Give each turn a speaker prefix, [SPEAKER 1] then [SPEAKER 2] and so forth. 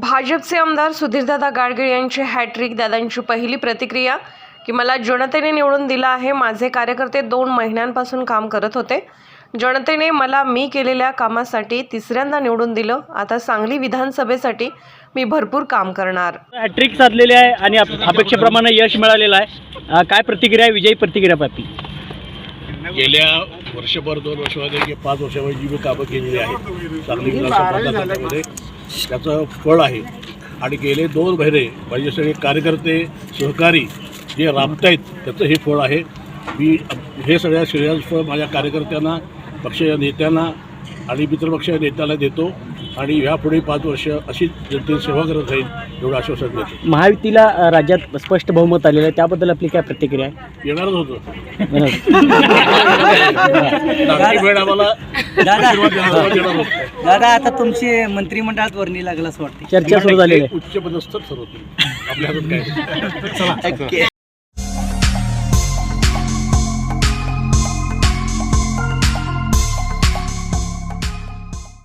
[SPEAKER 1] भाजपचे आमदार सुधीरदादा गाडगीळ यांची हॅट्रिक दादांची पहिली प्रतिक्रिया की मला जनतेने निवडून दिलं आहे. माझे कार्यकर्ते दोन महिन्यांपासून काम करत होते. जनतेने मला मी केलेल्या कामासाठी तिसऱ्यांदा निवडून दिलं. आता सांगली विधानसभेसाठी मी भरपूर काम करणार.
[SPEAKER 2] हॅट्रिक साधलेली आहे आणि अप- अपेक्षेप्रमाणे यश मिळालेलं आहे. काय प्रतिक्रिया आहे? विजयी प्रतिक्रिया प्राप्ती
[SPEAKER 3] गेल्या वर्षभर दोन वर्षामध्ये किंवा पाच वर्षामध्ये जी मी कामं केलेली आहेत सांगली विधानसभा मतदारसंघामध्ये त्याचं फळ आहे. आणि गेले दोन महिने माझे सगळे कार्यकर्ते सहकारी जे राबतायत त्याचं हे फळ आहे. मी हे सगळ्या श्रेयांचं फळ माझ्या कार्यकर्त्यांना पक्षीय नेत्यांना आणि मित्रपक्षीय नेत्याला देतो. आणि यापुढे पाच वर्ष अशीच जनतेची सेवा करत राहील एवढं आश्वासन देतो.
[SPEAKER 2] महायुतीला राज्यात स्पष्ट बहुमत आलेलं आहे. त्याबद्दल आपली काय प्रतिक्रिया आहे?
[SPEAKER 3] येणारच होतं. वेळ आम्हाला
[SPEAKER 4] दादा. दादा आता तुमची मंत्रिमंडळात वर्णी लागलं असं वाटतं
[SPEAKER 2] चर्चा सुरू झालेली आहे.
[SPEAKER 3] उच्च पदस्थ ठरवतील. आपल्या हातात काय? नाही.